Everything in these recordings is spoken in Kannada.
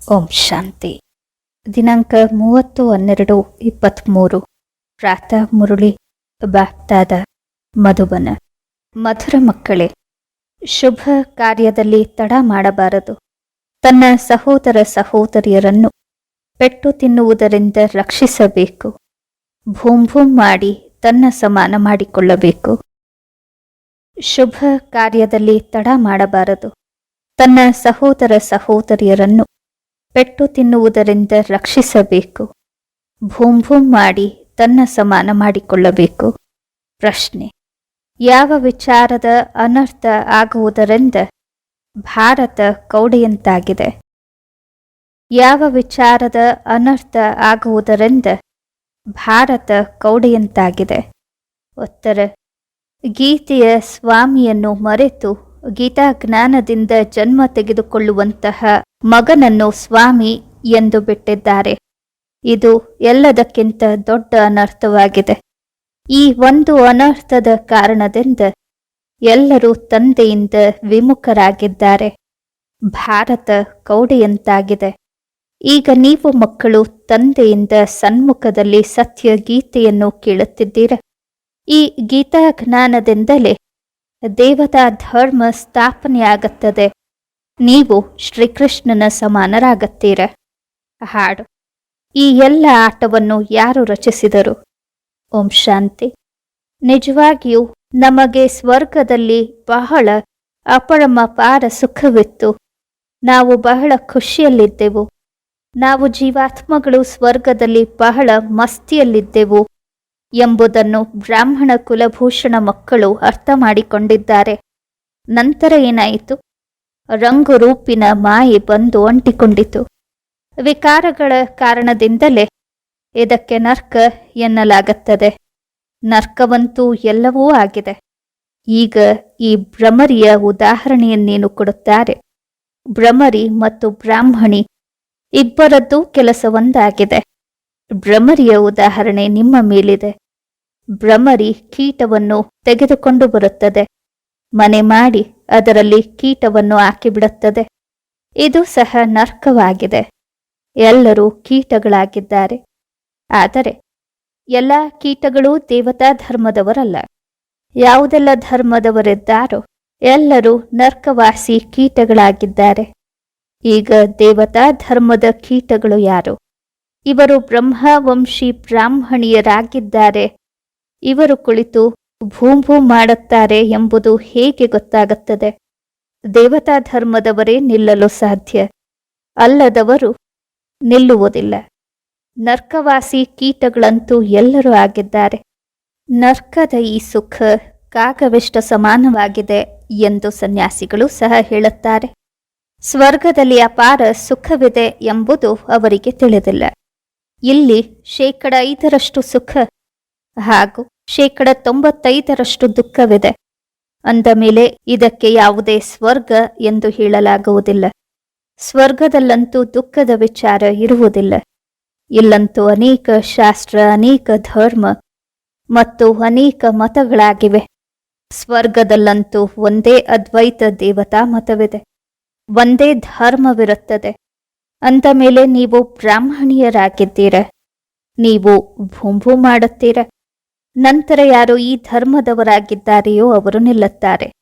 ಓಂ ಶಾಂತಿ. ದಿನಾಂಕ ಮೂವತ್ತು ಹನ್ನೆರಡು ಇಪ್ಪತ್ತ್ಮೂರು ಪ್ರಾತಃ ಮುರುಳಿ, ಬಾಪ್ತಾದ, ಮಧುಬನ. ಮಧುರ ಮಕ್ಕಳೇ, ಶುಭ ಕಾರ್ಯದಲ್ಲಿ ತಡ ಮಾಡಬಾರದು. ತನ್ನ ಸಹೋದರ ಸಹೋದರಿಯರನ್ನು ಪೆಟ್ಟು ತಿನ್ನುವುದರಿಂದ ರಕ್ಷಿಸಬೇಕು. ಭೂಮ್ ಭೂಮ್ ಮಾಡಿ ತನ್ನ ಸಮಾನ ಮಾಡಿಕೊಳ್ಳಬೇಕು. ಶುಭ ಕಾರ್ಯದಲ್ಲಿ ತಡ ಮಾಡಬಾರದು. ತನ್ನ ಸಹೋದರ ಸಹೋದರಿಯರನ್ನು ಪೆಟ್ಟು ತಿನ್ನುವುದರಿಂದ ರಕ್ಷಿಸಬೇಕು. ಭೂಮ್ ಭೂಮ್ ಮಾಡಿ ತನ್ನ ಸಮಾನ ಮಾಡಿಕೊಳ್ಳಬೇಕು. ಪ್ರಶ್ನೆ. ಯಾವ ವಿಚಾರದ ಅನರ್ಥ ಆಗುವುದರಿಂದ ಭಾರತ ಕೌಡೆಯಂತಾಗಿದೆ? ಯಾವ ವಿಚಾರದ ಅನರ್ಥ ಆಗುವುದರಿಂದ ಭಾರತ ಕೌಡೆಯಂತಾಗಿದೆ? ಉತ್ತರ. ಗೀತೆಯ ಸ್ವಾಮಿಯನ್ನು ಮರೆತು ಗೀತಾ ಜ್ಞಾನದಿಂದ ಜನ್ಮ ತೆಗೆದುಕೊಳ್ಳುವಂತಹ ಮಗನನ್ನು ಸ್ವಾಮಿ ಎಂದು ಬಿಟ್ಟಿದ್ದಾರೆ. ಇದು ಎಲ್ಲದಕ್ಕಿಂತ ದೊಡ್ಡ ಅನರ್ಥವಾಗಿದೆ. ಈ ಒಂದು ಅನರ್ಥದ ಕಾರಣದಿಂದ ಎಲ್ಲರೂ ತಂದೆಯಿಂದ ವಿಮುಖರಾಗಿದ್ದಾರೆ. ಭಾರತ ಕೌಡೆಯಂತಾಗಿದೆ. ಈಗ ನೀವು ಮಕ್ಕಳು ತಂದೆಯಿಂದ ಸನ್ಮುಖದಲ್ಲಿ ಸತ್ಯ ಗೀತೆಯನ್ನು ಕೇಳುತ್ತಿದ್ದೀರ? ಈ ಗೀತಾ ಜ್ಞಾನದಿಂದಲೇ ದೇವತಾ ಧರ್ಮ ಸ್ಥಾಪನೆಯಾಗುತ್ತದೆ. ನೀವು ಶ್ರೀಕೃಷ್ಣನ ಸಮಾನರಾಗುತ್ತೀರ. ಹಾಡು. ಈ ಎಲ್ಲ ಆಟವನ್ನು ಯಾರು ರಚಿಸಿದರು? ಓಂ ಶಾಂತಿ. ನಿಜವಾಗಿಯೂ ನಮಗೆ ಸ್ವರ್ಗದಲ್ಲಿ ಬಹಳ ಅಪರಮಪಾರ ಸುಖವಿತ್ತು. ನಾವು ಬಹಳ ಖುಷಿಯಲ್ಲಿದ್ದೆವು. ನಾವು ಜೀವಾತ್ಮಗಳು ಸ್ವರ್ಗದಲ್ಲಿ ಬಹಳ ಮಸ್ತಿಯಲ್ಲಿದ್ದೆವು ಎಂಬುದನ್ನು ಬ್ರಾಹ್ಮಣ ಕುಲಭೂಷಣ ಮಕ್ಕಳು ಅರ್ಥ ಮಾಡಿಕೊಂಡಿದ್ದಾರೆ. ನಂತರ ಏನಾಯಿತು? ರಂಗು ರೂಪಿನ ಮಾಯಿ ಬಂದು ಅಂಟಿಕೊಂಡಿತು. ವಿಕಾರಗಳ ಕಾರಣದಿಂದಲೇ ಇದಕ್ಕೆ ನರ್ಕ ಎನ್ನಲಾಗುತ್ತದೆ. ನರ್ಕವಂತೂ ಎಲ್ಲವೂ ಆಗಿದೆ. ಈಗ ಈ ಭ್ರಮರಿಯ ಉದಾಹರಣೆಯನ್ನೇನು ಕೊಡುತ್ತಾರೆ? ಭ್ರಮರಿ ಮತ್ತು ಬ್ರಾಹ್ಮಣಿ ಇಬ್ಬರದ್ದು ಕೆಲಸ ಒಂದಾಗಿದೆ ಭ್ರಮರಿಯ ಉದಾಹರಣೆ ನಿಮ್ಮ ಮೇಲಿದೆ. ಭ್ರಮರಿ ಕೀಟವನ್ನು ತೆಗೆದುಕೊಂಡು ಬರುತ್ತದೆ. ಮನೆ ಮಾಡಿ ಅದರಲ್ಲಿ ಕೀಟವನ್ನು ಹಾಕಿಬಿಡುತ್ತದೆ. ಇದು ಸಹ ನರ್ಕವಾಗಿದೆ. ಎಲ್ಲರೂ ಕೀಟಗಳಾಗಿದ್ದಾರೆ. ಆದರೆ ಎಲ್ಲ ಕೀಟಗಳು ದೇವತಾ ಧರ್ಮದವರಲ್ಲ. ಯಾವುದೆಲ್ಲ ಧರ್ಮದವರಿದ್ದಾರೋ ಎಲ್ಲರೂ ನರ್ಕವಾಸಿ ಕೀಟಗಳಾಗಿದ್ದಾರೆ. ಈಗ ದೇವತಾ ಧರ್ಮದ ಕೀಟಗಳು ಯಾರು? ಇವರು ಬ್ರಹ್ಮವಂಶಿ ಬ್ರಾಹ್ಮಣಿಯರಾಗಿದ್ದಾರೆ. ಇವರು ಕುಳಿತು ಭೂಮ್ ಭೂಮ್ ಮಾಡುತ್ತಾರೆ ಎಂಬುದು ಹೇಗೆ ಗೊತ್ತಾಗುತ್ತದೆ? ದೇವತಾ ಧರ್ಮದವರೇ ನಿಲ್ಲಲು ಸಾಧ್ಯ. ಅಲ್ಲದವರು ನಿಲ್ಲುವುದಿಲ್ಲ. ನರ್ಕವಾಸಿ ಕೀಟಗಳಂತೂ ಎಲ್ಲರೂ ಆಗಿದ್ದಾರೆ. ನರ್ಕದ ಈ ಸುಖ ಕಾಗವೆಷ್ಟ ಸಮಾನವಾಗಿದೆ ಎಂದು ಸನ್ಯಾಸಿಗಳು ಸಹ ಹೇಳುತ್ತಾರೆ. ಸ್ವರ್ಗದಲ್ಲಿ ಅಪಾರ ಸುಖವಿದೆ ಎಂಬುದು ಅವರಿಗೆ ತಿಳಿದಿಲ್ಲ. ಇಲ್ಲಿ ಶೇಕಡ ಐದರಷ್ಟು ಸುಖ ಹಾಗೂ ಶೇಕಡ ತೊಂಬತ್ತೈದರಷ್ಟು ದುಃಖವಿದೆ. ಅಂದ ಮೇಲೆ ಇದಕ್ಕೆ ಯಾವುದೇ ಸ್ವರ್ಗ ಎಂದು ಹೇಳಲಾಗುವುದಿಲ್ಲ. ಸ್ವರ್ಗದಲ್ಲಂತೂ ದುಃಖದ ವಿಚಾರ ಇರುವುದಿಲ್ಲ. ಇಲ್ಲಂತೂ ಅನೇಕ ಶಾಸ್ತ್ರ, ಅನೇಕ ಧರ್ಮ ಮತ್ತು ಅನೇಕ ಮತಗಳಾಗಿವೆ. ಸ್ವರ್ಗದಲ್ಲಂತೂ ಒಂದೇ ಅದ್ವೈತ ದೇವತಾ ಮತವಿದೆ ಒಂದೇ ಧರ್ಮವಿರುತ್ತದೆ. ಅಂದ ಮೇಲೆ ನೀವು ಬ್ರಾಹ್ಮಣಿಯರಾಗಿದ್ದೀರ? ನೀವು ಭೂಂಭೂ ಮಾಡುತ್ತೀರ? ನಂತರ ಯಾರು ಈ ಧರ್ಮದವರಾಗಿದ್ದಾರೆಯೋ ಅವರು ನಿಲ್ಲುತ್ತಾರೆ.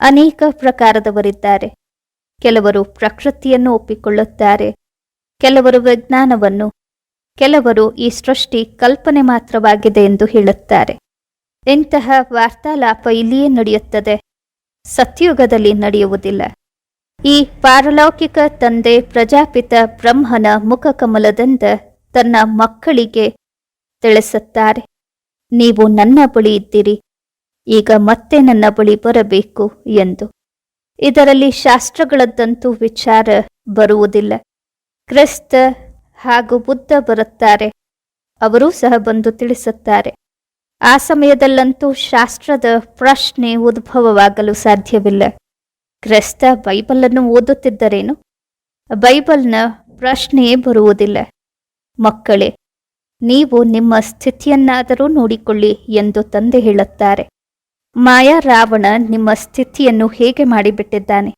ಅನೇಕ ಪ್ರಕಾರದವರಿದ್ದಾರೆ. ಕೆಲವರು ಪ್ರಕೃತಿಯನ್ನು ಒಪ್ಪಿಕೊಳ್ಳುತ್ತಾರೆ. ಕೆಲವರು ವಿಜ್ಞಾನವನ್ನು. ಕೆಲವರು ಈ ಸೃಷ್ಟಿ ಕಲ್ಪನೆ ಮಾತ್ರವಾಗಿದೆ ಎಂದು ಹೇಳುತ್ತಾರೆ. ಇಂತಹ ವಾರ್ತಾಲಾಪ ಇಲ್ಲಿಯೇ ನಡೆಯುತ್ತದೆ. ಸತ್ಯುಗದಲ್ಲಿ ನಡೆಯುವುದಿಲ್ಲ. ಈ ಪಾರಲೌಕಿಕ ತಂದೆ ಪ್ರಜಾಪಿತ ಬ್ರಹ್ಮನ ಮುಖಕಮಲದಿಂದ ತನ್ನ ಮಕ್ಕಳಿಗೆ ತಿಳಿಸುತ್ತಾರೆ. ನೀವು ನನ್ನ ಬಳಿ ಇದ್ದೀರಿ. ಈಗ ಮತ್ತೆ ನನ್ನ ಬಳಿ ಬರಬೇಕು ಎಂದು. ಇದರಲ್ಲಿ ಶಾಸ್ತ್ರಗಳದ್ದಂತೂ ವಿಚಾರ ಬರುವುದಿಲ್ಲ. ಕ್ರಿಸ್ತ ಹಾಗೂ ಬುದ್ಧ ಬರುತ್ತಾರೆ. ಅವರೂ ಸಹ ಬಂದು ತಿಳಿಸುತ್ತಾರೆ. ಆ ಸಮಯದಲ್ಲಂತೂ ಶಾಸ್ತ್ರದ ಪ್ರಶ್ನೆ ಉದ್ಭವವಾಗಲು ಸಾಧ್ಯವಿಲ್ಲ. ಕ್ರಿಸ್ತ ಬೈಬಲನ್ನು ಓದುತ್ತಿದ್ದರೇನು? ಬೈಬಲ್ನ ಪ್ರಶ್ನೆಯೇ ಬರುವುದಿಲ್ಲ. ಮಕ್ಕಳೇ ನೀವು ನಿಮ್ಮ ಸ್ಥಿತಿಯನ್ನಾದರೂ ನೋಡಿಕೊಳ್ಳಿ ಎಂದು ತಂದೆ ಹೇಳುತ್ತಾರೆ. ಮಾಯಾ ರಾವಣ ನಿಮ್ಮ ಸ್ಥಿತಿಯನ್ನು ಹೇಗೆ ಮಾಡಿಬಿಟ್ಟಿದ್ದಾನೆ?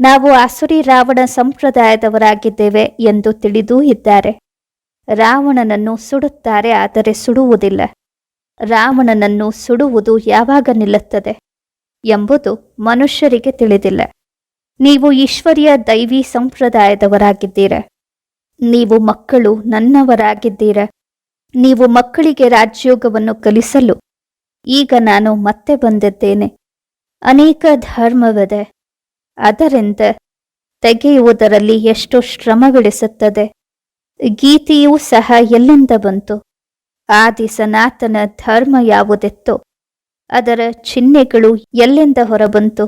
ನಾವು ಆಸುರಿ ರಾವಣ ಸಂಪ್ರದಾಯದವರಾಗಿದ್ದೇವೆ ಎಂದು ತಿಳಿದೂ ಇದ್ದಾರೆ. ರಾವಣನನ್ನು ಸುಡುತ್ತಾರೆ ಆದರೆ ಸುಡುವುದಿಲ್ಲ. ರಾವಣನನ್ನು ಸುಡುವುದು ಯಾವಾಗ ನಿಲ್ಲುತ್ತದೆ? ಎಂಬುದು ಮನುಷ್ಯರಿಗೆ ತಿಳಿದಿಲ್ಲ. ನೀವು ಈಶ್ವರ್ಯ ದೈವಿ ಸಂಪ್ರದಾಯದವರಾಗಿದ್ದೀರ? ನೀವು ಮಕ್ಕಳು ನನ್ನವರಾಗಿದ್ದೀರ? ನೀವು ಮಕ್ಕಳಿಗೆ ರಾಜ್ಯೋಗವನ್ನು ಕಲಿಸಲು ಈಗ ನಾನು ಮತ್ತೆ ಬಂದಿದ್ದೇನೆ. ಅನೇಕ ಧರ್ಮವಿದೆ. ಅದರಿಂದ ತೆಗೆಯುವುದರಲ್ಲಿ ಎಷ್ಟು ಶ್ರಮಗಳಿಸುತ್ತದೆ. ಗೀತೆಯೂ ಸಹ ಎಲ್ಲಿಂದ ಬಂತು? ಆದಿ ಸನಾತನ ಧರ್ಮ ಯಾವುದಿತ್ತು? ಅದರ ಚಿಹ್ನೆಗಳು ಎಲ್ಲಿಂದ ಹೊರಬಂತು?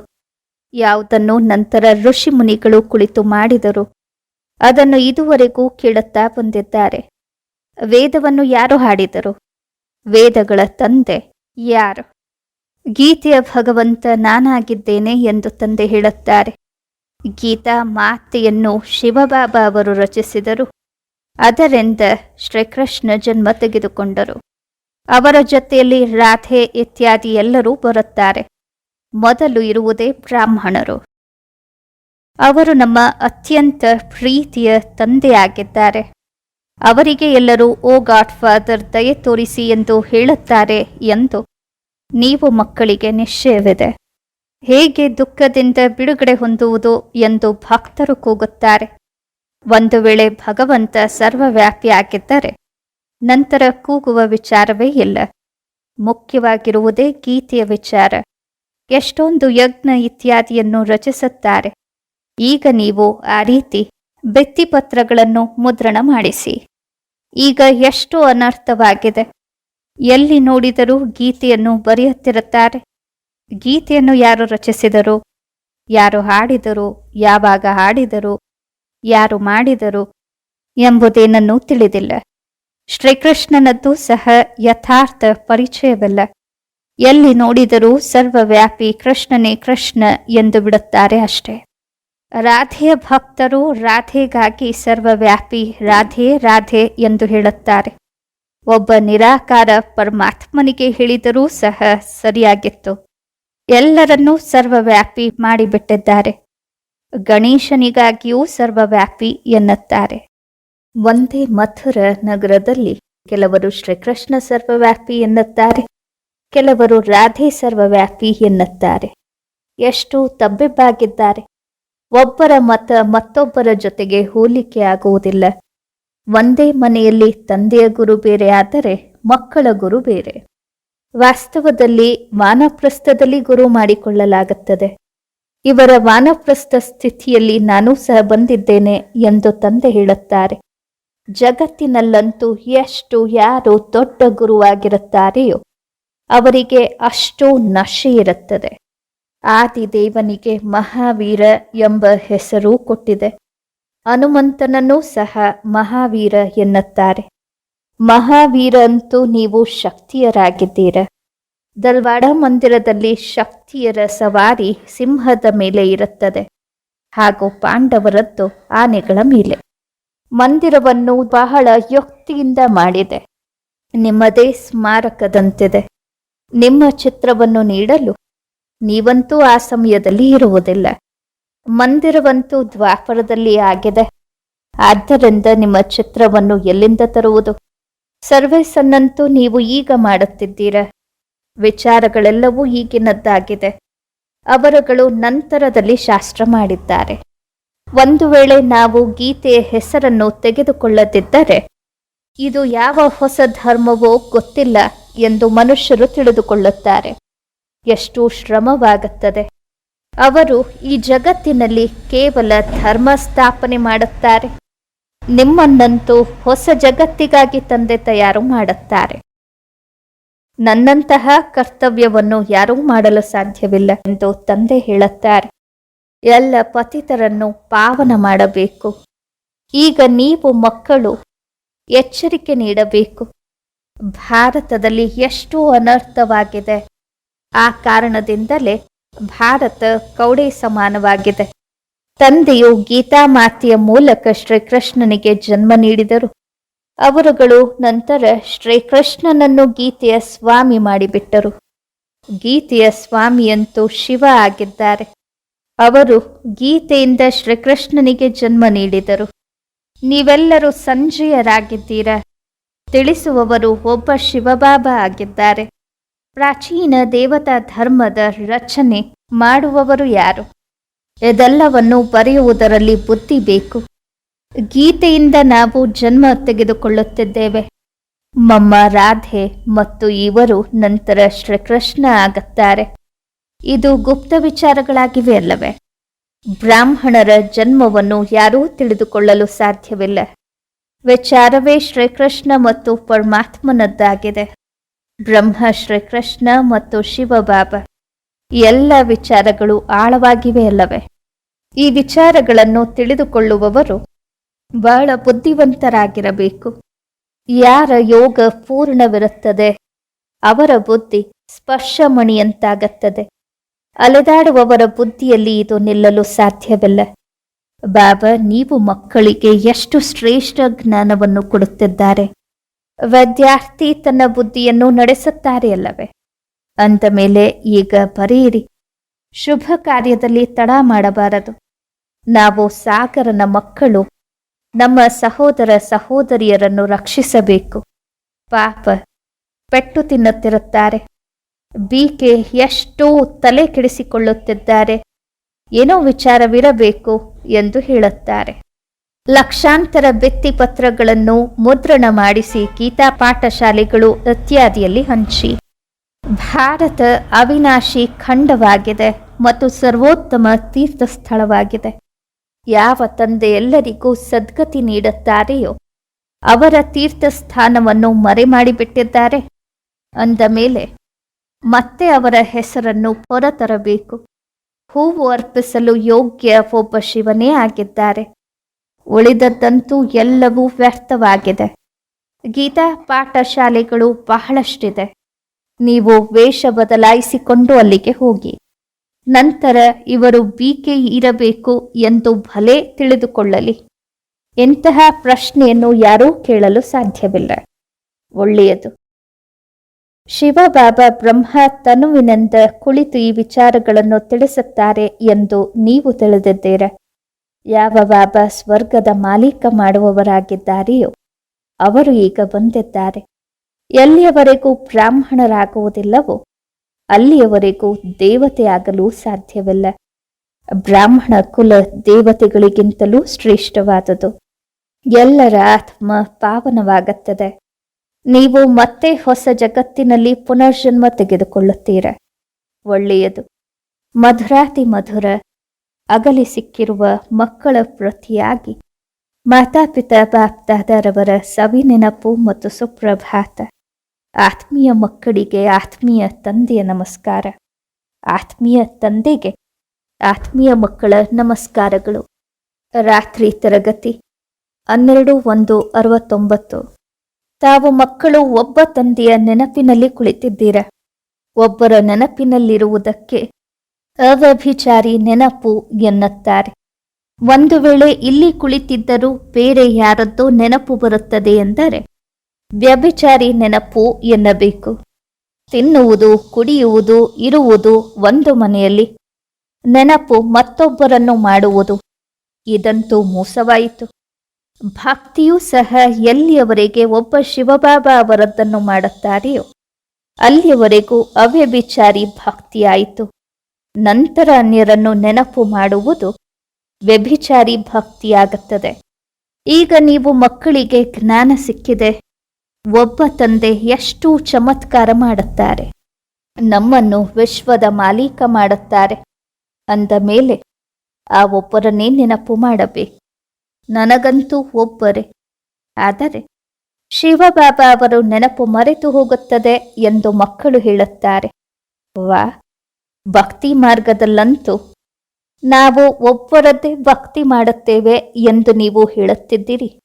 ಯಾವುದನ್ನು ನಂತರ ಋಷಿಮುನಿಗಳು ಕುಳಿತು ಮಾಡಿದರು? ಅದನ್ನು ಇದುವರೆಗೂ ಕೇಳುತ್ತಾ ಬಂದಿದ್ದಾರೆ. ವೇದವನ್ನು ಯಾರು ಹಾಡಿದರು? ವೇದಗಳ ತಂದೆ ಯಾರು? ಗೀತೆಯ ಭಗವಂತ ನಾನಾಗಿದ್ದೇನೆ ಎಂದು ತಂದೆ ಹೇಳುತ್ತಾರೆ. ಗೀತಾ ಮಾತೆಯನ್ನು ಶಿವಬಾಬಾ ಅವರು ರಚಿಸಿದರು. ಅದರಿಂದ ಶ್ರೀಕೃಷ್ಣ ಜನ್ಮ ತೆಗೆದುಕೊಂಡರು. ಅವರ ಜೊತೆಯಲ್ಲಿ ರಾಧೆ ಇತ್ಯಾದಿ ಎಲ್ಲರೂ ಬರುತ್ತಾರೆ. ಮೊದಲು ಇರುವುದೇ ಬ್ರಾಹ್ಮಣರು. ಅವರು ನಮ್ಮ ಅತ್ಯಂತ ಪ್ರೀತಿಯ ತಂದೆಯಾಗಿದ್ದಾರೆ. ಅವರಿಗೆ ಎಲ್ಲರೂ, ಓ ಗಾಡ್ ಫಾದರ್, ದಯೆ ತೋರಿಸಿ ಎಂದು ಹೇಳುತ್ತಾರೆ ಎಂದು ನೀವು ಮಕ್ಕಳಿಗೆ ನಿಶ್ಚಯವಿದೆ. ಹೇಗೆ ದುಃಖದಿಂದ ಬಿಡುಗಡೆ ಹೊಂದುವುದು ಎಂದು ಭಕ್ತರು ಕೂಗುತ್ತಾರೆ. ಒಂದು ವೇಳೆ ಭಗವಂತ ಸರ್ವವ್ಯಾಪಿಯಾಗಿದ್ದರೆ ನಂತರ ಕೂಗುವ ವಿಚಾರವೇ ಇಲ್ಲ. ಮುಖ್ಯವಾಗಿರುವುದೇ ಗೀತೆಯ ವಿಚಾರ. ಎಷ್ಟೊಂದು ಯಜ್ಞ ಇತ್ಯಾದಿಯನ್ನು ರಚಿಸುತ್ತಾರೆ. ಈಗ ನೀವು ಆ ರೀತಿ ಭಿತ್ತಿಪತ್ರಗಳನ್ನು ಮುದ್ರಣ ಮಾಡಿಸಿ. ಈಗ ಎಷ್ಟು ಅನರ್ಥವಾಗಿದೆ. ಎಲ್ಲಿ ನೋಡಿದರೂ ಗೀತೆಯನ್ನು ಬರೆಯುತ್ತಿರುತ್ತಾರೆ. ಗೀತೆಯನ್ನು ಯಾರು ರಚಿಸಿದರು? ಯಾರು ಹಾಡಿದರು? ಯಾವಾಗ ಹಾಡಿದರು? ಯಾರು ಮಾಡಿದರು? ಎಂಬುದೇನನ್ನೂ ತಿಳಿದಿಲ್ಲ. ಶ್ರೀಕೃಷ್ಣನದ್ದು ಸಹ ಯಥಾರ್ಥ ಪರಿಚಯವಿಲ್ಲ. ಎಲ್ಲಿ ನೋಡಿದರೂ ಸರ್ವವ್ಯಾಪಿ ಕೃಷ್ಣನೇ ಕೃಷ್ಣ ಎಂದು ಬಿಡುತ್ತಾರೆ ಅಷ್ಟೇ. ರಾಧೆಯ ಭಕ್ತರು ರಾಧೆಗಾಗಿ ಸರ್ವವ್ಯಾಪಿ ರಾಧೆ ರಾಧೆ ಎಂದು ಹೇಳುತ್ತಾರೆ. ಒಬ್ಬ ನಿರಾಕಾರ ಪರಮಾತ್ಮನಿಗೆ ಹೇಳಿದರೂ ಸಹ ಸರಿಯಾಗಿತ್ತು. ಎಲ್ಲರನ್ನೂ ಸರ್ವವ್ಯಾಪಿ ಮಾಡಿಬಿಟ್ಟಿದ್ದಾರೆ. ಗಣೇಶನಿಗಾಗಿಯೂ ಸರ್ವವ್ಯಾಪಿ ಎನ್ನುತ್ತಾರೆ. ಒಂದೇ ಮಥುರ ನಗರದಲ್ಲಿ ಕೆಲವರು ಶ್ರೀಕೃಷ್ಣ ಸರ್ವವ್ಯಾಪಿ ಎನ್ನುತ್ತಾರೆ. ಕೆಲವರು ರಾಧೆ ಸರ್ವವ್ಯಾಪಿ ಎನ್ನುತ್ತಾರೆ. ಎಷ್ಟು ತಬ್ಬಿಬ್ಬಾಗಿದ್ದಾರೆ. ಒಬ್ಬರ ಮತ ಮತ್ತೊಬ್ಬರ ಜೊತೆಗೆ ಹೋಲಿಕೆ ಆಗುವುದಿಲ್ಲ. ಒಂದೇ ಮನೆಯಲ್ಲಿ ತಂದೆಯ ಗುರು ಬೇರೆ ಆದರೆ ಮಕ್ಕಳ ಗುರು ಬೇರೆ. ವಾಸ್ತವದಲ್ಲಿ ವಾನಪ್ರಸ್ಥದಲ್ಲಿ ಗುರು ಮಾಡಿಕೊಳ್ಳಲಾಗುತ್ತದೆ. ಇವರ ವಾನಪ್ರಸ್ಥ ಸ್ಥಿತಿಯಲ್ಲಿ ನಾನೂ ಸಹ ಬಂದಿದ್ದೇನೆ ಎಂದು ತಂದೆ ಹೇಳುತ್ತಾರೆ. ಜಗತ್ತಿನಲ್ಲಂತೂ ಎಷ್ಟು ಯಾರು ದೊಡ್ಡ ಗುರುವಾಗಿರುತ್ತಾರೆಯೋ ಅವರಿಗೆ ಅಷ್ಟು ನಶೆ ಇರುತ್ತದೆ. ಆದಿದೇವನಿಗೆ ಮಹಾವೀರ ಎಂಬ ಹೆಸರು ಕೊಟ್ಟಿದೆ. ಹನುಮಂತನನ್ನೂ ಸಹ ಮಹಾವೀರ ಎನ್ನುತ್ತಾರೆ. ಮಹಾವೀರ ಅಂತೂ ನೀವು ಶಕ್ತಿಯರಾಗಿದ್ದೀರ. ದಲ್ವಾಡ ಮಂದಿರದಲ್ಲಿ ಶಕ್ತಿಯರ ಸವಾರಿ ಸಿಂಹದ ಮೇಲೆ ಇರುತ್ತದೆ ಹಾಗೂ ಪಾಂಡವರದ್ದು ಆನೆಗಳ ಮೇಲೆ. ಮಂದಿರವನ್ನು ಬಹಳ ಯುಕ್ತಿಯಿಂದ ಮಾಡಿದೆ. ನಿಮ್ಮದೇ ಸ್ಮಾರಕದಂತಿದೆ. ನಿಮ್ಮ ಚಿತ್ರವನ್ನು ನೀಡಲು ನೀವಂತೂ ಆ ಸಮಯದಲ್ಲಿ ಇರುವುದಿಲ್ಲ. ಮಂದಿರವಂತೂ ದ್ವಾಪರದಲ್ಲಿ ಆಗಿದೆ. ಆದ್ದರಿಂದ ನಿಮ್ಮ ಚಿತ್ರವನ್ನು ಎಲ್ಲಿಂದ ತರುವುದು? ಸರ್ವೇಸನ್ನಂತೂ ನೀವು ಈಗ ಮಾಡುತ್ತಿದ್ದೀರ. ವಿಚಾರಗಳೆಲ್ಲವೂ ಈಗಿನದ್ದಾಗಿದೆ. ಅವರುಗಳು ನಂತರದಲ್ಲಿ ಶಾಸ್ತ್ರ ಮಾಡಿದ್ದಾರೆ. ಒಂದು ವೇಳೆ ನಾವು ಗೀತೆಯ ಹೆಸರನ್ನು ತೆಗೆದುಕೊಳ್ಳದಿದ್ದರೆ, ಇದು ಯಾವ ಹೊಸ ಧರ್ಮವೋ ಗೊತ್ತಿಲ್ಲ ಎಂದು ಮನುಷ್ಯರು ತಿಳಿದುಕೊಳ್ಳುತ್ತಾರೆ. ಎಷ್ಟು ಶ್ರಮವಾಗುತ್ತದೆ. ಅವರು ಈ ಜಗತ್ತಿನಲ್ಲಿ ಕೇವಲ ಧರ್ಮ ಸ್ಥಾಪನೆ ಮಾಡುತ್ತಾರೆ. ನಿಮ್ಮನ್ನಂತೂ ಹೊಸ ಜಗತ್ತಿಗಾಗಿ ತಂದೆ ತಯಾರು ಮಾಡುತ್ತಾರೆ. ನನ್ನಂತಹ ಕರ್ತವ್ಯವನ್ನು ಯಾರೂ ಮಾಡಲು ಸಾಧ್ಯವಿಲ್ಲ ಎಂದು ತಂದೆ ಹೇಳುತ್ತಾರೆ. ಎಲ್ಲ ಪತಿತರನ್ನು ಪಾವನ ಮಾಡಬೇಕು. ಈಗ ನೀವು ಮಕ್ಕಳು, ಎಚ್ಚರಿಕೆ ನೀಡಬೇಕು. ಭಾರತದಲ್ಲಿ ಎಷ್ಟು ಅನರ್ಥವಾಗಿದೆ. ಆ ಕಾರಣದಿಂದಲೇ ಭಾರತ ಕೌಡೆ ಸಮಾನವಾಗಿದೆ. ತಂದೆಯು ಗೀತಾ ಮಾತೆಯ ಮೂಲಕ ಶ್ರೀಕೃಷ್ಣನಿಗೆ ಜನ್ಮ ನೀಡಿದರು. ಅವರುಗಳು ನಂತರ ಶ್ರೀಕೃಷ್ಣನನ್ನು ಗೀತೆಯ ಸ್ವಾಮಿ ಮಾಡಿಬಿಟ್ಟರು. ಗೀತೆಯ ಸ್ವಾಮಿಯಂತೂ ಶಿವ ಆಗಿದ್ದಾರೆ. ಅವರು ಗೀತೆಯಿಂದ ಶ್ರೀಕೃಷ್ಣನಿಗೆ ಜನ್ಮ ನೀಡಿದರು. ನೀವೆಲ್ಲರೂ ಸಂಜಯರಾಗಿದ್ದೀರಾ? ತಿಳಿಸುವವರು ಒಬ್ಬ ಶಿವಬಾಬಾ ಆಗಿದ್ದಾರೆ. ಪ್ರಾಚೀನ ದೇವತಾ ಧರ್ಮದ ರಚನೆ ಮಾಡುವವರು ಯಾರು? ಇದೆಲ್ಲವನ್ನು ಬರೆಯುವುದರಲ್ಲಿ ಬುದ್ಧಿ ಬೇಕು. ಗೀತೆಯಿಂದ ನಾವು ಜನ್ಮ ತೆಗೆದುಕೊಳ್ಳುತ್ತಿದ್ದೇವೆ. ಮಮ್ಮ ರಾಧೆ ಮತ್ತು ಇವರು ನಂತರ ಶ್ರೀಕೃಷ್ಣ ಆಗುತ್ತಾರೆ. ಇದು ಗುಪ್ತ ವಿಚಾರಗಳಾಗಿವೆ ಅಲ್ಲವೇ? ಬ್ರಾಹ್ಮಣರ ಜನ್ಮವನ್ನು ಯಾರೂ ತಿಳಿದುಕೊಳ್ಳಲು ಸಾಧ್ಯವಿಲ್ಲ. ವಿಚಾರವೇ ಶ್ರೀಕೃಷ್ಣ ಮತ್ತು ಪರಮಾತ್ಮನದ್ದಾಗಿದೆ. ಬ್ರಹ್ಮ ಶ್ರೀಕೃಷ್ಣ ಮತ್ತು ಶಿವಬಾಬ ಎಲ್ಲ ವಿಚಾರಗಳು ಆಳವಾಗಿವೆ ಅಲ್ಲವೇ? ಈ ವಿಚಾರಗಳನ್ನು ತಿಳಿದುಕೊಳ್ಳುವವರು ಬಹಳ ಬುದ್ಧಿವಂತರಾಗಿರಬೇಕು. ಯಾರ ಯೋಗ ಪೂರ್ಣವಿರುತ್ತದೆ, ಅವರ ಬುದ್ಧಿ ಸ್ಪರ್ಶಮಣಿಯಂತಾಗತ್ತದೆ. ಅಲೆದಾಡುವವರ ಬುದ್ಧಿಯಲ್ಲಿ ಇದು ನಿಲ್ಲಲು ಸಾಧ್ಯವಿಲ್ಲ. ಬಾಬಾ, ನೀವು ಮಕ್ಕಳಿಗೆ ಎಷ್ಟು ಶ್ರೇಷ್ಠ ಜ್ಞಾನವನ್ನು ಕೊಡುತ್ತಿದ್ದಾರೆ. ವಿದ್ಯಾರ್ಥಿ ತನ್ನ ಬುದ್ಧಿಯನ್ನು ನಡೆಸುತ್ತಾರೆ ಅಲ್ಲವೇ? ಅಂದ ಮೇಲೆ, ಈಗ ಬರೆಯಿರಿ. ಶುಭ ಕಾರ್ಯದಲ್ಲಿ ತಡ ಮಾಡಬಾರದು. ನಾವು ಸಾಗರನ ಮಕ್ಕಳು, ನಮ್ಮ ಸಹೋದರ ಸಹೋದರಿಯರನ್ನು ರಕ್ಷಿಸಬೇಕು. ಪಾಪ, ಪೆಟ್ಟು ತಿನ್ನುತ್ತಿರುತ್ತಾರೆ. ಬೀಕೆ ಎಷ್ಟೋ ತಲೆ ಕೆಡಿಸಿಕೊಳ್ಳುತ್ತಿದ್ದಾರೆ ಏನೋ ವಿಚಾರವಿರಬೇಕು ಎಂದು ಹೇಳುತ್ತಾರೆ. ಲಕ್ಷಾಂತರ ಪತ್ರಗಳನ್ನು ಮುದ್ರಣ ಮಾಡಿಸಿ ಗೀತಾ ಪಾಠಶಾಲೆಗಳು ಇತ್ಯಾದಿಯಲ್ಲಿ ಹಂಚಿ. ಭಾರತ ಅವಿನಾಶಿ ಖಂಡವಾಗಿದೆ ಮತ್ತು ಸರ್ವೋತ್ತಮ ತೀರ್ಥ ಸ್ಥಳವಾಗಿದೆ ಯಾವ ತಂದೆ ಎಲ್ಲರಿಗೂ ಸದ್ಗತಿ ನೀಡುತ್ತಾರೆಯೋ ಅವರ ತೀರ್ಥ ಸ್ಥಾನವನ್ನು ಮರೆಮಾಡಿಬಿಟ್ಟಿದ್ದಾರೆ ಅಂದ ಮೇಲೆ, ಮತ್ತೆ ಅವರ ಹೆಸರನ್ನು ಹೊರತರಬೇಕು. ಹೂವು ಅರ್ಪಿಸಲು ಯೋಗ್ಯ ಒಬ್ಬ ಶಿವನೇ ಆಗಿದ್ದಾರೆ. ಉಳಿದದ್ದಂತೂ ಎಲ್ಲವೂ ವ್ಯರ್ಥವಾಗಿದೆ. ಗೀತಾ ಪಾಠಶಾಲೆಗಳು ಬಹಳಷ್ಟಿದೆ. ನೀವು ವೇಷ ಬದಲಾಯಿಸಿಕೊಂಡು ಅಲ್ಲಿಗೆ ಹೋಗಿ. ನಂತರ ಇವರು ಬೀಕೆ ಇರಬೇಕು ಎಂದು ಭಲೆ ತಿಳಿದುಕೊಳ್ಳಲಿ. ಎಂತಹ ಪ್ರಶ್ನೆಯನ್ನು ಯಾರೂ ಕೇಳಲು ಸಾಧ್ಯವಿಲ್ಲ. ಒಳ್ಳೆಯದು. ಶಿವಬಾಬಾ ಬ್ರಹ್ಮ ತನುವಿನಿಂದ ಕುಳಿತು ಈ ವಿಚಾರಗಳನ್ನು ತಿಳಿಸುತ್ತಾರೆ ಎಂದು ನೀವು ತಿಳಿದಿದ್ದೀರ. ಯಾವ ಬಾಬಾ ಸ್ವರ್ಗದ ಮಾಲೀಕ ಮಾಡುವವರಾಗಿದ್ದಾರೆಯೋ, ಅವರು ಈಗ ಬಂದಿದ್ದಾರೆ. ಎಲ್ಲಿಯವರೆಗೂ ಬ್ರಾಹ್ಮಣರಾಗುವುದಿಲ್ಲವೋ, ಅಲ್ಲಿಯವರೆಗೂ ದೇವತೆಯಾಗಲು ಸಾಧ್ಯವಿಲ್ಲ. ಬ್ರಾಹ್ಮಣ ಕುಲ ದೇವತೆಗಳಿಗಿಂತಲೂ ಶ್ರೇಷ್ಠವಾದುದು. ಎಲ್ಲರ ಆತ್ಮ ಪಾವನವಾಗುತ್ತದೆ. ನೀವು ಮತ್ತೆ ಹೊಸ ಜಗತ್ತಿನಲ್ಲಿ ಪುನರ್ಜನ್ಮ ತೆಗೆದುಕೊಳ್ಳುತ್ತೀರ? ಒಳ್ಳೆಯದು. ಮಧುರಾತಿ ಮಧುರ ಅಗಲಿ ಸಿಕ್ಕಿರುವ ಮಕ್ಕಳ ಪ್ರತಿಯಾಗಿ. ಮಾತಾಪಿತ ಬಾಪ್ದಾದರವರ ಸವಿ ನೆನಪು ಮತ್ತು ಸುಪ್ರಭಾತ. ಆತ್ಮೀಯ ಮಕ್ಕಳಿಗೆ ಆತ್ಮೀಯ ತಂದೆಯ ನಮಸ್ಕಾರ. ಆತ್ಮೀಯ ತಂದೆಗೆ ಆತ್ಮೀಯ ಮಕ್ಕಳ ನಮಸ್ಕಾರಗಳು. ರಾತ್ರಿ ತರಗತಿ ಹನ್ನೆರಡು ಒಂದು ಅರವತ್ತೊಂಬತ್ತು. ತಾವು ಮಕ್ಕಳು ಒಬ್ಬ ತಂದೆಯ ನೆನಪಿನಲ್ಲಿ ಕುಳಿತಿದ್ದೀರ? ಒಬ್ಬರ ನೆನಪಿನಲ್ಲಿರುವುದಕ್ಕೆ ಅವ್ಯಭಿಚಾರಿ ನೆನಪು ಎನ್ನುತ್ತಾರೆ. ಒಂದು ವೇಳೆ ಇಲ್ಲಿ ಕುಳಿತಿದ್ದರೂ ಬೇರೆ ಯಾರದ್ದೋ ನೆನಪು ಬರುತ್ತದೆ ಎಂದರೆ, ವ್ಯಭಿಚಾರಿ ನೆನಪು ಎನ್ನಬೇಕು. ತಿನ್ನುವುದು, ಕುಡಿಯುವುದು, ಇರುವುದು ಒಂದು ಮನೆಯಲ್ಲಿ. ನೆನಪು ಮತ್ತೊಬ್ಬರನ್ನು ಮಾಡುವುದು. ಇದಂತೂ ಮೋಸವಾಯಿತು. ಭಕ್ತಿಯೂ ಸಹ ಎಲ್ಲಿಯವರೆಗೆ ಒಬ್ಬ ಶಿವಬಾಬಾ ಅವರದ್ದನ್ನು ಮಾಡುತ್ತಾರೆಯೋ, ಅಲ್ಲಿಯವರೆಗೂ ಅವ್ಯಭಿಚಾರಿ ಭಕ್ತಿಯಾಯಿತು. ನಂತರ ಅನ್ಯರನ್ನು ನೆನಪು ಮಾಡುವುದು ವ್ಯಭಿಚಾರಿ ಭಕ್ತಿಯಾಗುತ್ತದೆ. ಈಗ ನೀವು ಮಕ್ಕಳಿಗೆ ಜ್ಞಾನ ಸಿಕ್ಕಿದೆ. ಒಬ್ಬ ತಂದೆ ಎಷ್ಟು ಚಮತ್ಕಾರ ಮಾಡುತ್ತಾರೆ. ನಮ್ಮನ್ನು ವಿಶ್ವದ ಮಾಲೀಕ ಮಾಡುತ್ತಾರೆ. ಅಂದ ಮೇಲೆ ಆ ಒಬ್ಬರನ್ನೇ ನೆನಪು ಮಾಡಬೇಕು. ನನಗಂತೂ ಒಬ್ಬರೇ. ಆದರೆ ಶಿವಬಾಬಾ ಅವರು ನೆನಪು ಮರೆತು ಹೋಗುತ್ತದೆ ಎಂದು ಮಕ್ಕಳು ಹೇಳುತ್ತಾರೆ. ವಾ ಭಕ್ತಿ ಮಾರ್ಗದಲ್ಲಂತೂ ನಾವು ಒಬ್ಬರದ್ದೇ ಭಕ್ತಿ ಮಾಡುತ್ತೇವೆ ಎಂದು ನೀವು ಹೇಳುತ್ತಿದ್ದೀರಿ.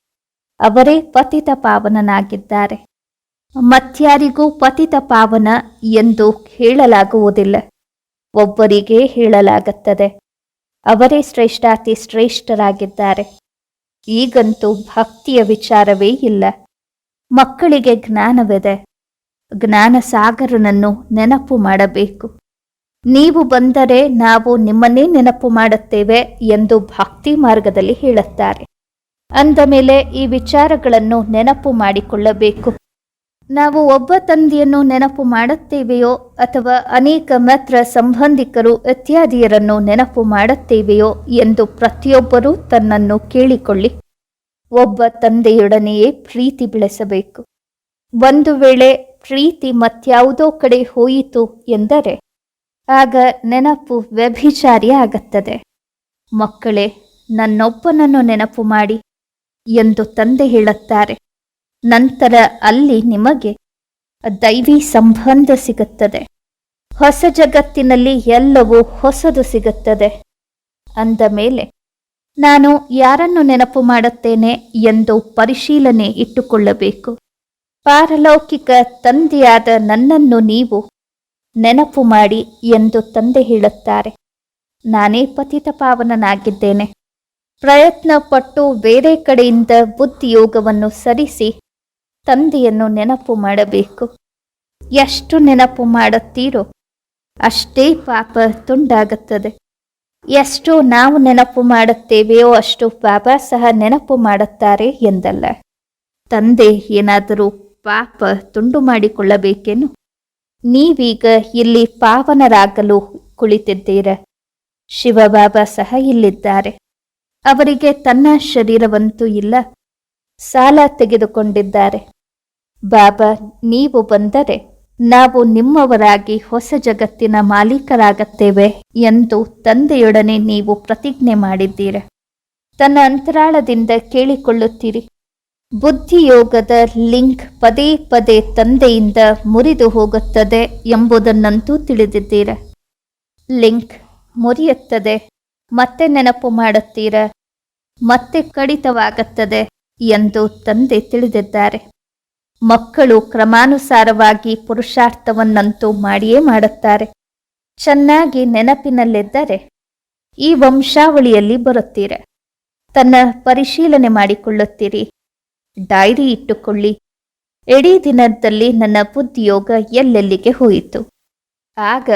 ಅವರೇ ಪತಿತ ಪಾವನನಾಗಿದ್ದಾರೆ. ಮತ್ಯಾರಿಗೂ ಪತಿತ ಪಾವನ ಎಂದು ಹೇಳಲಾಗುವುದಿಲ್ಲ. ಒಬ್ಬರಿಗೆ ಹೇಳಲಾಗುತ್ತದೆ. ಅವರೇ ಶ್ರೇಷ್ಠಾತಿ ಶ್ರೇಷ್ಠರಾಗಿದ್ದಾರೆ. ಈಗಂತೂ ಭಕ್ತಿಯ ವಿಚಾರವೇ ಇಲ್ಲ. ಮಕ್ಕಳಿಗೆ ಜ್ಞಾನವಿದೆ. ಜ್ಞಾನ ಸಾಗರನನ್ನು ನೆನಪು ಮಾಡಬೇಕು. ನೀವು ಬಂದರೆ ನಾವು ನಿಮ್ಮನ್ನೇ ನೆನಪು ಮಾಡುತ್ತೇವೆ ಎಂದು ಭಕ್ತಿ ಮಾರ್ಗದಲ್ಲಿ ಹೇಳುತ್ತಾರೆ. ಅಂದ ಮೇಲೆ ಈ ವಿಚಾರಗಳನ್ನು ನೆನಪು ಮಾಡಿಕೊಳ್ಳಬೇಕು. ನಾವು ಒಬ್ಬ ತಂದೆಯನ್ನು ನೆನಪು ಮಾಡುತ್ತೇವೆಯೋ ಅಥವಾ ಅನೇಕ ಮಾತ್ರ ಸಂಬಂಧಿಕರು ಇತ್ಯಾದಿಯರನ್ನು ನೆನಪು ಮಾಡುತ್ತೇವೆಯೋ ಎಂದು ಪ್ರತಿಯೊಬ್ಬರೂ ತನ್ನನ್ನು ಕೇಳಿಕೊಳ್ಳಿ. ಒಬ್ಬ ತಂದೆಯೊಡನೆಯೇ ಪ್ರೀತಿ ಬೆಳೆಸಬೇಕು. ಒಂದು ವೇಳೆ ಪ್ರೀತಿ ಮತ್ಯಾವುದೋ ಕಡೆ ಹೋಯಿತು ಎಂದರೆ ಆಗ ನೆನಪು ವ್ಯಭಿಚಾರಿ ಆಗತ್ತದೆ. ಮಕ್ಕಳೇ, ನನ್ನೊಬ್ಬನನ್ನು ನೆನಪು ಮಾಡಿ ಎಂದು ತಂದೆ ಹೇಳುತ್ತಾರೆ. ನಂತರ ಅಲ್ಲಿ ನಿಮಗೆ ದೈವಿ ಸಂಬಂಧ ಸಿಗುತ್ತದೆ. ಹೊಸ ಜಗತ್ತಿನಲ್ಲಿ ಎಲ್ಲವೂ ಹೊಸದು ಸಿಗುತ್ತದೆ. ಅಂದ ಮೇಲೆ, ನಾನು ಯಾರನ್ನು ನೆನಪು ಮಾಡುತ್ತೇನೆ ಎಂದು ಪರಿಶೀಲನೆ ಇಟ್ಟುಕೊಳ್ಳಬೇಕು. ಪಾರಲೌಕಿಕ ತಂದೆಯಾದ ನನ್ನನ್ನು ನೀವು ನೆನಪು ಮಾಡಿ ಎಂದು ತಂದೆ ಹೇಳುತ್ತಾರೆ. ನಾನೇ ಪತಿತ ಪಾವನನಾಗಿದ್ದೇನೆ. ಪ್ರಯತ್ನ ಪಟ್ಟು ಬೇರೆ ಕಡೆಯಿಂದ ಬುದ್ಧಿಯೋಗವನ್ನು ಸರಿಸಿ ತಂದೆಯನ್ನು ನೆನಪು ಮಾಡಬೇಕು. ಎಷ್ಟು ನೆನಪು ಮಾಡುತ್ತೀರೋ ಅಷ್ಟೇ ಪಾಪ ತುಂಡಾಗುತ್ತದೆ. ಎಷ್ಟು ನಾವು ನೆನಪು ಮಾಡುತ್ತೇವೆಯೋ ಅಷ್ಟು ಬಾಬಾ ಸಹ ನೆನಪು ಮಾಡುತ್ತಾರೆ ಎಂದಲ್ಲ. ತಂದೆ ಏನಾದರೂ ಪಾಪ ತುಂಡು ಮಾಡಿಕೊಳ್ಳಬೇಕೇನು? ನೀವೀಗ ಇಲ್ಲಿ ಪಾವನರಾಗಲು ಕುಳಿತಿದ್ದೀರ. ಶಿವಬಾಬಾ ಸಹ ಇಲ್ಲಿದ್ದಾರೆ. ಅವರಿಗೆ ತನ್ನ ಶರೀರವಂತೂ ಇಲ್ಲ. ಸಾಲ ತೆಗೆದುಕೊಂಡಿದ್ದಾರೆ. ಬಾಬಾ, ನೀವು ಬಂದರೆ ನಾವು ನಿಮ್ಮವರಾಗಿ ಹೊಸ ಜಗತ್ತಿನ ಮಾಲೀಕರಾಗತ್ತೇವೆ ಎಂದು ತಂದೆಯೊಡನೆ ನೀವು ಪ್ರತಿಜ್ಞೆ ಮಾಡಿದ್ದೀರ. ತನ್ನ ಅಂತರಾಳದಿಂದ ಕೇಳಿಕೊಳ್ಳುತ್ತೀರಿ. ಬುದ್ಧಿಯೋಗದ ಲಿಂಕ್ ಪದೇ ಪದೇ ತಂದೆಯಿಂದ ಮುರಿದು ಹೋಗುತ್ತದೆ ಎಂಬುದನ್ನಂತೂ ತಿಳಿದಿದ್ದೀರ. ಲಿಂಕ್ ಮುರಿಯುತ್ತದೆ, ಮತ್ತೆ ನೆನಪು ಮಾಡುತ್ತೀರ, ಮತ್ತೆ ಕಡಿತವಾಗುತ್ತದೆ ಎಂದು ತಂದೆ ತಿಳಿದಿದ್ದಾರೆ. ಮಕ್ಕಳು ಕ್ರಮಾನುಸಾರವಾಗಿ ಪುರುಷಾರ್ಥವನ್ನಂತೂ ಮಾಡಿಯೇ ಮಾಡುತ್ತಾರೆ. ಚೆನ್ನಾಗಿ ನೆನಪಿನಲ್ಲಿದ್ದರೆ ಈ ವಂಶಾವಳಿಯಲ್ಲಿ ಬರುತ್ತೀರ. ತನ್ನ ಪರಿಶೀಲನೆ ಮಾಡಿಕೊಳ್ಳುತ್ತೀರಿ. ಡೈರಿ ಇಟ್ಟುಕೊಳ್ಳಿ. ಇಡೀ ದಿನದಲ್ಲಿ ನನ್ನ ಬುದ್ಧಿಯೋಗ ಎಲ್ಲೆಲ್ಲಿಗೆ ಹೋಯಿತು? ಆಗ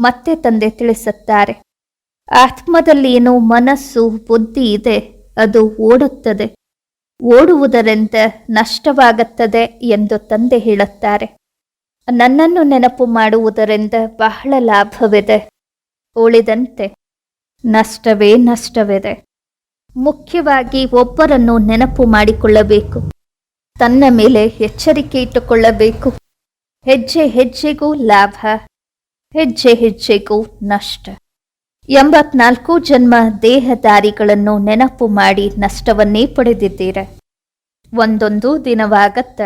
ಮತ್ತೆ ತಂದೆ ತಿಳಿಸುತ್ತಾರೆ, ಆತ್ಮದಲ್ಲಿ ಏನು ಮನಸ್ಸು, ಬುದ್ಧಿ ಇದೆ, ಅದು ಓಡುತ್ತದೆ. ಓಡುವುದರಿಂದ ನಷ್ಟವಾಗುತ್ತದೆ ಎಂದು ತಂದೆ ಹೇಳುತ್ತಾರೆ. ನನ್ನನ್ನು ನೆನಪು ಮಾಡುವುದರಿಂದ ಬಹಳ ಲಾಭವಿದೆ. ಉಳಿದಂತೆ ನಷ್ಟವೇ ನಷ್ಟವಿದೆ. ಮುಖ್ಯವಾಗಿ ಒಬ್ಬರನ್ನು ನೆನಪು ಮಾಡಿಕೊಳ್ಳಬೇಕು. ತನ್ನ ಮೇಲೆ ಎಚ್ಚರಿಕೆ ಇಟ್ಟುಕೊಳ್ಳಬೇಕು. ಹೆಜ್ಜೆ ಹೆಜ್ಜೆಗೂ ಲಾಭ, ಹೆಜ್ಜೆ ಹೆಜ್ಜೆಗೂ ನಷ್ಟ. ಎಂಬತ್ನಾಲ್ಕು ಜನ್ಮ ದೇಹದಾರಿಗಳನ್ನು ನೆನಪು ಮಾಡಿ ನಷ್ಟವನ್ನೇ ಪಡೆದಿದ್ದೀರ. ಒಂದೊಂದು ದಿನವಾಗತ್ತ.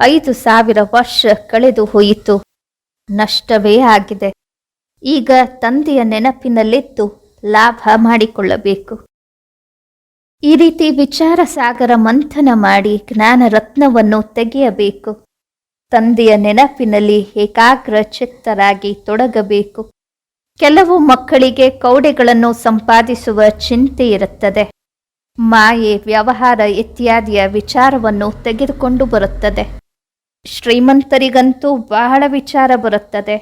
ಐದು ಸಾವಿರ ವರ್ಷ ಕಳೆದು ಹೋಯಿತು. ನಷ್ಟವೇ ಆಗಿದೆ. ಈಗ ತಂದೆಯ ನೆನಪಿನಲ್ಲಿದ್ದು ಲಾಭ ಮಾಡಿಕೊಳ್ಳಬೇಕು. ಈ ರೀತಿ ವಿಚಾರ ಸಾಗರ ಮಂಥನ ಮಾಡಿ ಜ್ಞಾನ ರತ್ನವನ್ನು ತೆಗೆಯಬೇಕು. ತಂದೆಯ ನೆನಪಿನಲ್ಲಿ ಏಕಾಗ್ರ ಚಿತ್ತರಾಗಿ ತೊಡಗಬೇಕು. ಕೆಲವು ಮಕ್ಕಳಿಗೆ ಕೌಡೆಗಳನ್ನು ಸಂಪಾದಿಸುವ ಚಿಂತೆ ಇರುತ್ತದೆ. ಮಾಯೆ, ವ್ಯವಹಾರ ಇತ್ಯಾದಿಯ ವಿಚಾರವನ್ನು ತೆಗೆದುಕೊಂಡು ಬರುತ್ತದೆ. ಶ್ರೀಮಂತರಿಗಂತೂ ಬಹಳ ವಿಚಾರ ಬರುತ್ತದೆ.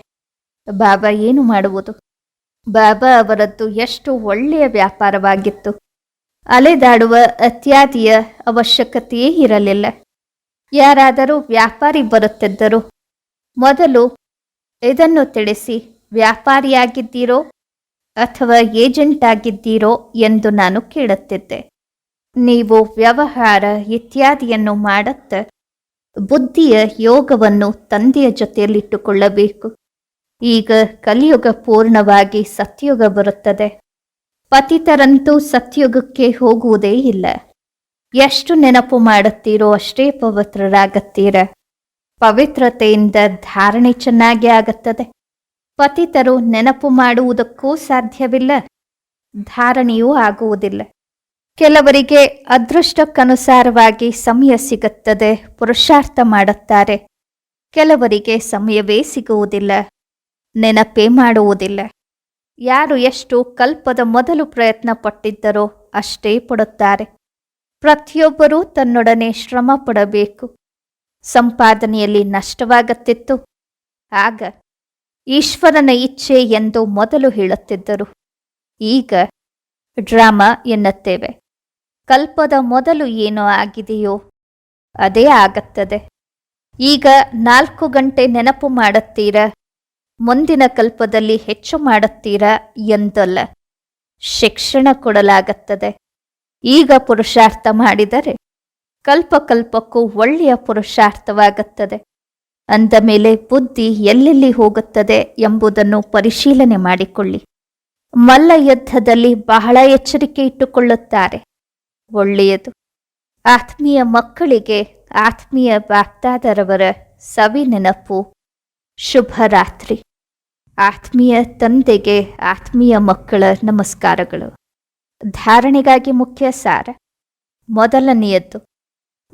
ಬಾಬಾ ಏನು ಮಾಡುವುದು? ಬಾಬಾ ಅವರದ್ದು ಎಷ್ಟು ಒಳ್ಳೆಯ ವ್ಯಾಪಾರವಾಗಿತ್ತು. ಅಲೆದಾಡುವ ಅತ್ಯಾದಿಯ ಅವಶ್ಯಕತೆಯೇ ಇರಲಿಲ್ಲ. ಯಾರಾದರೂ ವ್ಯಾಪಾರಿ ಬರುತ್ತಿದ್ದರು, ಮೊದಲು ಇದನ್ನು ತಿಳಿಸಿ, ವ್ಯಾಪಾರಿಯಾಗಿದ್ದೀರೋ ಅಥವಾ ಏಜೆಂಟ್ ಆಗಿದ್ದೀರೋ ಎಂದು ನಾನು ಕೇಳುತ್ತಿದ್ದೆ. ನೀವು ವ್ಯವಹಾರ ಇತ್ಯಾದಿಯನ್ನು ಮಾಡುತ್ತ ಬುದ್ಧಿಯ ಯೋಗವನ್ನು ತಂದೆಯ ಜೊತೆಯಲ್ಲಿಟ್ಟುಕೊಳ್ಳಬೇಕು. ಈಗ ಕಲಿಯುಗ ಪೂರ್ಣವಾಗಿ ಸತ್ಯುಗ ಬರುತ್ತದೆ. ಪತಿತರಂತೂ ಸತ್ಯುಗಕ್ಕೆ ಹೋಗುವುದೇ ಇಲ್ಲ. ಎಷ್ಟು ನೆನಪು ಮಾಡುತ್ತೀರೋ ಅಷ್ಟೇ ಪವಿತ್ರರಾಗತ್ತೀರ. ಪವಿತ್ರತೆಯಿಂದ ಧಾರಣೆ ಚೆನ್ನಾಗಿ ಆಗುತ್ತದೆ. ಪತಿತರು ನೆನಪು ಮಾಡುವುದಕ್ಕೂ ಸಾಧ್ಯವಿಲ್ಲ. ಧಾರಣೆಯೂ ಆಗುವುದಿಲ್ಲ. ಕೆಲವರಿಗೆ ಅದೃಷ್ಟಕ್ಕನುಸಾರವಾಗಿ ಸಮಯ ಸಿಗುತ್ತದೆ, ಪುರುಷಾರ್ಥ ಮಾಡುತ್ತಾರೆ. ಕೆಲವರಿಗೆ ಸಮಯವೇ ಸಿಗುವುದಿಲ್ಲ. ನೆನಪೇ ಮಾಡುವುದಿಲ್ಲ. ಯಾರು ಎಷ್ಟು ಕಲ್ಪದ ಮೊದಲು ಪ್ರಯತ್ನ ಪಟ್ಟಿದ್ದರೋ ಅಷ್ಟೇ ಪಡುತ್ತಾರೆ. ಪ್ರತಿಯೊಬ್ಬರೂ ತನ್ನೊಡನೆ ಶ್ರಮ ಪಡಬೇಕು. ಸಂಪಾದನೆಯಲ್ಲಿ ನಷ್ಟವಾಗತ್ತಿತ್ತು. ಆಗ ಈಶ್ವರನ ಇಚ್ಛೆ ಎಂದು ಮೊದಲು ಹೇಳುತ್ತಿದ್ದರು. ಈಗ ಡ್ರಾಮಾ ಎನ್ನುತ್ತೇವೆ. ಕಲ್ಪದ ಮೊದಲು ಏನೋ ಆಗಿದೆಯೋ ಅದೇ ಆಗುತ್ತದೆ. ಈಗ ನಾಲ್ಕು ಗಂಟೆ ನೆನಪು ಮಾಡುತ್ತೀರಾ? ಮುಂದಿನ ಕಲ್ಪದಲ್ಲಿ ಹೆಚ್ಚು ಮಾಡುತ್ತೀರಾ ಎಂದಲ್ಲ. ಶಿಕ್ಷಣ ಕೊಡಲಾಗುತ್ತದೆ. ಈಗ ಪುರುಷಾರ್ಥ ಮಾಡಿದರೆ ಕಲ್ಪ ಕಲ್ಪಕ್ಕೂ ಒಳ್ಳೆಯ ಪುರುಷಾರ್ಥವಾಗುತ್ತದೆ. ಅಂದ ಮೇಲೆ ಬುದ್ಧಿ ಎಲ್ಲೆಲ್ಲಿ ಹೋಗುತ್ತದೆ ಎಂಬುದನ್ನು ಪರಿಶೀಲನೆ ಮಾಡಿಕೊಳ್ಳಿ. ಮಲ್ಲ ಯುದ್ಧದಲ್ಲಿ ಬಹಳ ಎಚ್ಚರಿಕೆ ಇಟ್ಟುಕೊಳ್ಳುತ್ತಾರೆ. ಒಳ್ಳೆಯದು. ಆತ್ಮೀಯ ಮಕ್ಕಳಿಗೆ ಆತ್ಮೀಯ ಬಾಪ್ತಾದರವರ ಸವಿ ನೆನಪು ಶುಭರಾತ್ರಿ. ಆತ್ಮೀಯ ತಂದೆಗೆ ಆತ್ಮೀಯ ಮಕ್ಕಳ ನಮಸ್ಕಾರಗಳು. ಧಾರಣೆಗಾಗಿ ಮುಖ್ಯ ಸಾರ. ಮೊದಲನೆಯದ್ದು,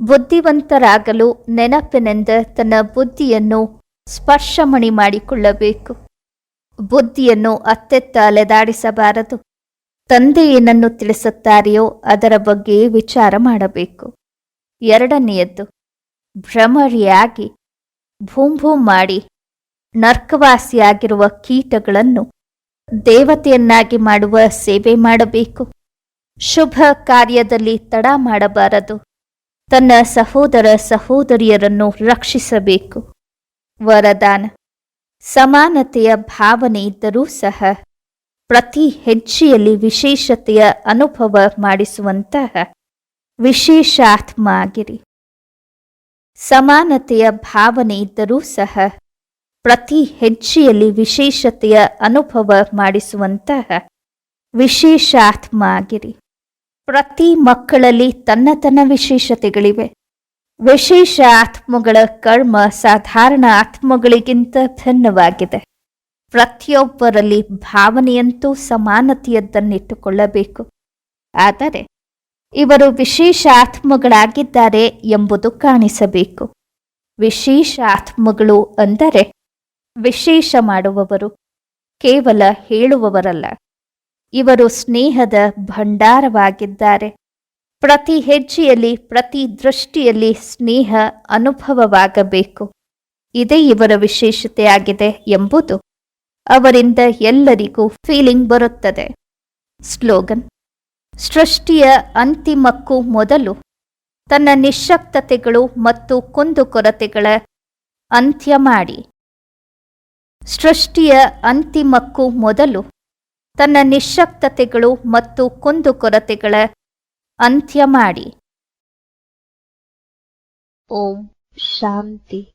ಬುದ್ಧಿವಂತರಾಗಲು ನೆನಪಿನಿಂದ ತನ್ನ ಬುದ್ಧಿಯನ್ನು ಸ್ಪರ್ಶಮಣಿ ಮಾಡಿಕೊಳ್ಳಬೇಕು. ಬುದ್ಧಿಯನ್ನು ಅತ್ತೆತ್ತ ಅಲೆದಾಡಿಸಬಾರದು. ತಂದೆ ಏನನ್ನು ತಿಳಿಸುತ್ತಾರೆಯೋ ಅದರ ಬಗ್ಗೆ ವಿಚಾರ ಮಾಡಬೇಕು. ಎರಡನೆಯದ್ದು, ಭ್ರಮರಿಯಾಗಿ ಭೂಂಭೂಂ ಮಾಡಿ ನರ್ಕವಾಸಿಯಾಗಿರುವ ಕೀಟಗಳನ್ನು ದೇವತೆಯನ್ನಾಗಿ ಮಾಡುವ ಸೇವೆ ಮಾಡಬೇಕು. ಶುಭ ಕಾರ್ಯದಲ್ಲಿ ತಡ ಮಾಡಬಾರದು. ತನ್ನ ಸಹೋದರ ಸಹೋದರಿಯರನ್ನು ರಕ್ಷಿಸಬೇಕು. ವರದಾನ. ಸಮಾನತೆಯ ಭಾವನೆ ಇದ್ದರೂ ಸಹ ಪ್ರತಿ ಹೆಜ್ಜೆಯಲ್ಲಿ ವಿಶೇಷತೆಯ ಅನುಭವ ಮಾಡಿಸುವಂತಹ ವಿಶೇಷಾತ್ಮ ಆಗಿರಿ. ಸಮಾನತೆಯ ಭಾವನೆ ಇದ್ದರೂ ಸಹ ಪ್ರತಿ ಹೆಜ್ಜೆಯಲ್ಲಿ ವಿಶೇಷತೆಯ ಅನುಭವ ಮಾಡಿಸುವಂತಹ ವಿಶೇಷಾತ್ಮ ಆಗಿರಿ ಪ್ರತಿ ಮಕ್ಕಳಲ್ಲಿ ತನ್ನ ತನ್ನ ವಿಶೇಷತೆಗಳಿವೆ. ವಿಶೇಷ ಆತ್ಮಗಳ ಕರ್ಮ ಸಾಧಾರಣ ಆತ್ಮಗಳಿಗಿಂತ ಭಿನ್ನವಾಗಿದೆ. ಪ್ರತಿಯೊಬ್ಬರಲ್ಲಿ ಭಾವನೆಯಂತೂ ಸಮಾನತೆಯದ್ದನ್ನಿಟ್ಟುಕೊಳ್ಳಬೇಕು. ಆದರೆ ಇವರು ವಿಶೇಷ ಆತ್ಮಗಳಾಗಿದ್ದಾರೆ ಎಂಬುದು ಕಾಣಿಸಬೇಕು. ವಿಶೇಷ ಆತ್ಮಗಳು ಅಂದರೆ ವಿಶೇಷ ಮಾಡುವವರು, ಕೇವಲ ಹೇಳುವವರಲ್ಲ. ಇವರು ಸ್ನೇಹದ ಭಂಡಾರವಾಗಿದ್ದಾರೆ. ಪ್ರತಿ ಹೆಜ್ಜೆಯಲ್ಲಿ, ಪ್ರತಿ ದೃಷ್ಟಿಯಲ್ಲಿ ಸ್ನೇಹ ಅನುಭವವಾಗಬೇಕು. ಇದೇ ಇವರ ವಿಶೇಷತೆಯಾಗಿದೆ ಎಂಬುದು ಅವರಿಂದ ಎಲ್ಲರಿಗೂ ಫೀಲಿಂಗ್ ಬರುತ್ತದೆ. ಸ್ಲೋಗನ್, ಸೃಷ್ಟಿಯ ಅಂತಿಮಕ್ಕೂ ಮೊದಲು ತನ್ನ ನಿಶಕ್ತತೆಗಳು ಮತ್ತು ಕುಂದುಕೊರತೆಗಳ ಅಂತ್ಯ ಮಾಡಿ. ಸೃಷ್ಟಿಯ ಅಂತಿಮಕ್ಕೂ ಮೊದಲು ತನ್ನ ನಿಶ್ಶಕ್ತತೆಗಳು ಮತ್ತು ಕುಂದುಕೊರತೆಗಳ ಅಂತ್ಯ ಮಾಡಿ. ಓಂ ಶಾಂತಿ.